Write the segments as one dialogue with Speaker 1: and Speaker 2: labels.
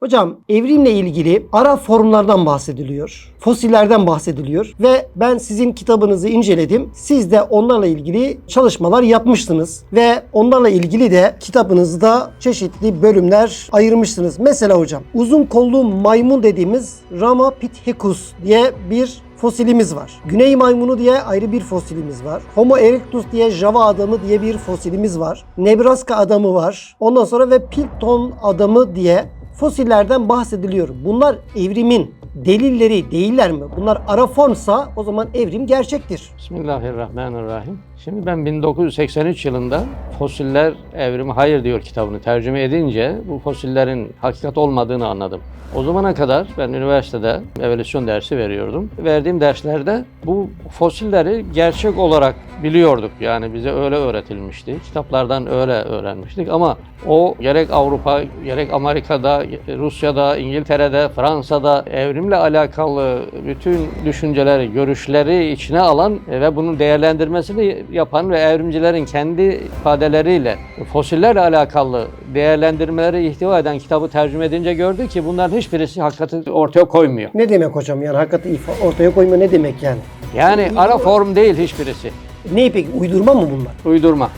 Speaker 1: Hocam evrimle ilgili ara formlardan bahsediliyor. Fosillerden bahsediliyor ve ben sizin kitabınızı inceledim. Siz de onlarla ilgili çalışmalar yapmışsınız ve onlarla ilgili de kitabınızda çeşitli bölümler ayırmışsınız. Mesela hocam uzun kollu maymun dediğimiz Ramapithecus diye bir fosilimiz var. Güney maymunu diye ayrı bir fosilimiz var. Homo erectus diye Java adamı diye bir fosilimiz var. Nebraska adamı var. Ondan sonra ve Pilton adamı diye fosillerden bahsediliyor. Bunlar evrimin delilleri değiller mi? Bunlar ara formsa o zaman evrim gerçektir.
Speaker 2: Bismillahirrahmanirrahim. Şimdi ben 1983 yılında Fosiller Evrimi Hayır diyor kitabını tercüme edince bu fosillerin hakikat olmadığını anladım. O zamana kadar ben üniversitede evolüsyon dersi veriyordum. Verdiğim derslerde bu fosilleri gerçek olarak biliyorduk. Yani bize öyle öğretilmişti. Kitaplardan öyle öğrenmiştik ama o gerek Avrupa, gerek Amerika'da, Rusya'da, İngiltere'de, Fransa'da evrimle alakalı bütün düşünceleri, görüşleri içine alan ve bunun değerlendirmesini yapan ve evrimcilerin kendi ifadeleriyle fosillerle alakalı değerlendirmeleri ihtiva eden kitabı tercüme edince gördü ki bunların hiçbirisi hakikati ortaya koymuyor.
Speaker 1: Ne demek hocam yani hakikati ortaya koyma ne demek yani?
Speaker 2: Yani ara form değil hiçbirisi.
Speaker 1: Ne peki uydurma mı bunlar?
Speaker 2: Uydurma.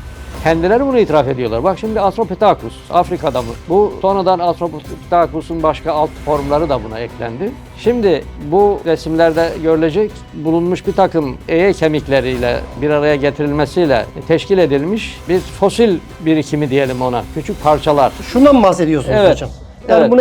Speaker 2: Kendileri bunu itiraf ediyorlar. Bak şimdi Australopithecus, Afrika'da mı? Bu sonradan Australopithecus'un başka alt formları da buna eklendi. Şimdi bu resimlerde görülecek bulunmuş bir takım eye kemikleriyle bir araya getirilmesiyle teşkil edilmiş bir fosil birikimi diyelim ona. Küçük parçalar.
Speaker 1: Şundan mı bahsediyorsunuz
Speaker 2: Evet.
Speaker 1: hocam? Yani
Speaker 2: Evet.
Speaker 1: bunu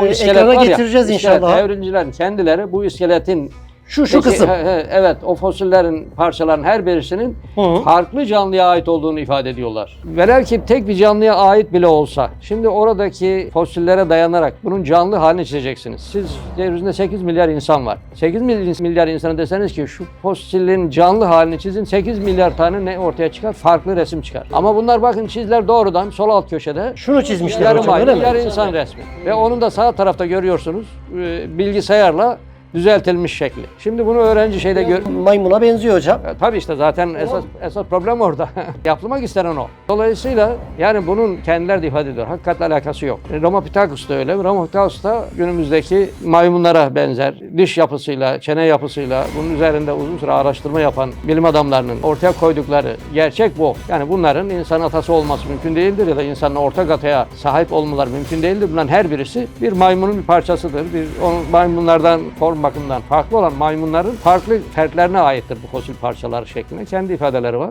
Speaker 2: O-
Speaker 1: ekrana
Speaker 2: ya,
Speaker 1: getireceğiz
Speaker 2: iskelet,
Speaker 1: inşallah.
Speaker 2: Evrimcilerin kendileri bu iskeletin
Speaker 1: Şu şu
Speaker 2: Peki,
Speaker 1: kısım.
Speaker 2: he- he, evet o fosillerin parçaların her birisinin
Speaker 1: Hı
Speaker 2: farklı canlıya ait olduğunu ifade ediyorlar. Velev ki tek bir canlıya ait bile olsa şimdi oradaki fosillere dayanarak bunun canlı halini çizeceksiniz. Siz yeryüzünde 8 milyar insan var. 8 mil- milyar insana deseniz ki şu fosilin canlı halini çizin 8 milyar tane ne ortaya çıkar? Farklı resim çıkar. Ama bunlar bakın çizgiler doğrudan sol alt köşede
Speaker 1: Şunu çizmişler
Speaker 2: yarım
Speaker 1: hocam
Speaker 2: aylı,
Speaker 1: öyle mi?
Speaker 2: yarı insan resmi. Ve onun da sağ tarafta görüyorsunuz e, bilgisayarla düzeltilmiş şekli. Şimdi bunu öğrenci şeyde gör...
Speaker 1: Maymuna benziyor hocam.
Speaker 2: E, Tabii işte zaten esas esas problem orada. Yapılmak istenen o. Dolayısıyla yani bunun kendileri de ifade ediyor. Hakikatle alakası yok. E, Ramapithecus da öyle. Ramapithecus da günümüzdeki maymunlara benzer. Diş yapısıyla, çene yapısıyla bunun üzerinde uzun süre araştırma yapan bilim adamlarının ortaya koydukları gerçek bu. Yani bunların insan atası olması mümkün değildir ya da insanın ortak ataya sahip olmaları mümkün değildir. Bunların her birisi bir maymunun bir parçasıdır. Bir onun maymunlardan form bakımından farklı olan maymunların farklı fertlerine aittir bu fosil parçalar şeklinde kendi ifadeleri var.